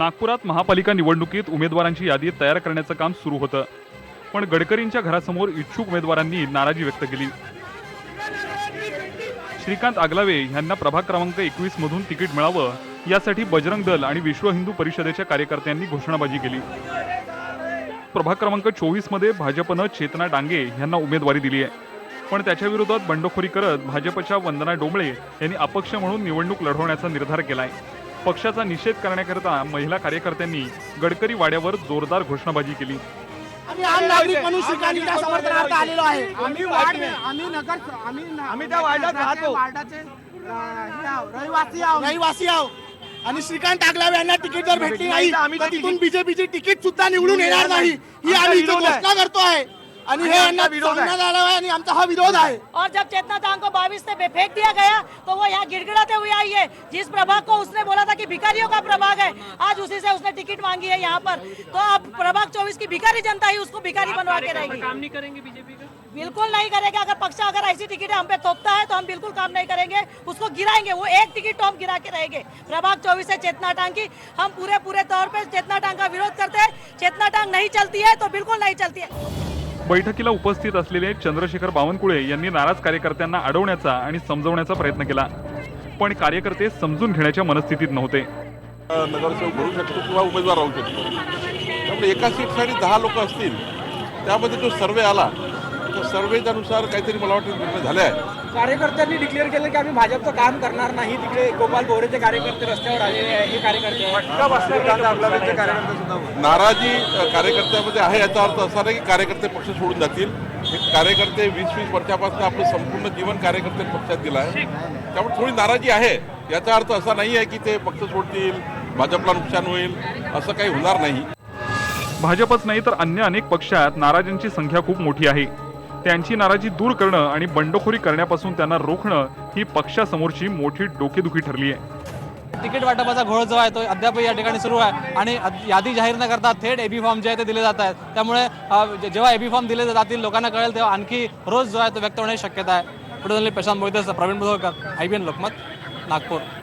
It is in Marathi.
नागपुरात महापालिका निवडणुकीत उमेदवारांची यादी तयार करण्याचं काम सुरू होतं. पण गडकरींच्या घरासमोर इच्छुक उमेदवारांनी नाराजी व्यक्त केली. श्रीकांत आगलावे यांना प्रभाग क्रमांक एकवीस मधून तिकीट मिळावं यासाठी बजरंग दल आणि विश्व हिंदू परिषदेच्या कार्यकर्त्यांनी घोषणाबाजी केली. प्रभाग क्रमांक चोवीसमध्ये भाजपनं चेतना डांगे यांना उमेदवारी दिली आहे पण त्याच्या विरोधात बंडखोरी करत भाजपच्या वंदना डोंबळे यांनी अपक्ष म्हणून निवडणूक लढवण्याचा निर्धार केलाय. पक्षाचा निषेध करण्याकरता महिला कार्यकर्त्यांनी गडकरी वाड्यावर जोरदार घोषणाबाजी केली. आम्ही आम नागरिक म्हणून श्रीकांतच्या समर्थनार्थ आलेलो आहे. आम्ही वार्ड आम्ही नगर आम्ही आम्ही त्या वार्डात राहतो. वार्डाचे अं, हे आहो, रहिवासी आहोत. रहिवासी आहो आणि श्रीकांत आगलावे यांना तिकीट जर भेटली नाही आम्ही तिथून बीजेपीची तिकीट सुद्धा निवडून येणार नाही. ही आम्ही. घोषणा करतो आहे. आणि हे। आमचा यांना सांगण्यात आलं आहे आणि आमचा हा विरोध आहे और जब चेतना दांग को बाईस से फेंक दिया गया तो वो यहाँ गिड़गिड़ाते हुए आई है जिस प्रभाग को उसने बोला था कि भिखारियों का प्रभाग है आज उसी से उसने टिकट मांगी है यहाँ पर। तो अब प्रभाग चौबीस की भिखारी जनता ही उसको भिखारी बनवा के रहेगी। काम नहीं करेंगे बीजेपी का? बिल्कुल नहीं करेंगे। अगर पक्ष अगर ऐसी टिकट हम पे थोपता है तो हम बिल्कुल काम नहीं करेंगे। उसको गिराएँगे वो एक टिकट तो हम गिरा के रहेंगे। प्रभाग चौबीस से चेतना टांग की हम पूरे पूरे तौर पे चेतना टांग का विरोध करते हैं। चेतना टांग नहीं चलती है तो बिल्कुल नहीं चलती है। बैठकीला उपस्थित असलेले चंद्रशेखर बावनकुळे यांनी नाराज कार्यकर्त्यांना अडवण्याचा आणि समजवण्याचा प्रयत्न केला. पण कार्यकर्ते समजून घेण्याच्या मनस्थितीत नव्हते. नगरसेवक भरू शकतो किंवा उमेदवार राहू शकतो. त्यामुळे एका सीटसाठी दहा लोक असतील त्यामध्ये जो सर्वे आला त्या सर्वेच्या नुसार काहीतरी मला वाटतं निर्णय झाले आहे. कार्यकर्त्यांनी डिक्लेअर केलं की आम्ही भाजपचं काम करणार नाही. तिकडे गोपाल बोरेचे कार्यकर्ते रस्त्यावर आलेले आहे हे कार्यकर्ते. नाराजी कार्यकर्त्यामध्ये आहे याचा अर्थ असा नाही की कार्यकर्ते पक्ष सोडून जातील. हे कार्यकर्ते वीस वीस वर्षापासून आपलं संपूर्ण जीवन कार्यकर्ते पक्षात गेलं आहे. त्यामुळे थोडी नाराजी आहे. याचा अर्थ असा नाही आहे की ते पक्ष सोडतील भाजपला नुकसान होईल असं काही होणार नाही. भाजपच नाही तर अन्य अनेक पक्षात नाराजांची संख्या खूप मोठी आहे. त्यांची नाराजी दूर करणं आणि बंडखोरी करण्यापासून त्यांना रोखणं ही पक्षासमोरची मोठी डोकेदुखी ठरली आहे. तिकीट वाटपाचा घोळ जो आहे तो अद्याप या ठिकाणी सुरू आहे आणि यादी जाहीर न करता थेट एबी फॉर्म जे आहे ते दिले जात आहेत. त्यामुळे जेव्हा एबी फॉर्म दिले जातील लोकांना कळेल तेव्हा आणखी रोज जो आहे तो व्यक्त होण्याची शक्यता आहे. पुढे Prashant Mohite Pravin Budhwakar I B N Lokmat Nagpur.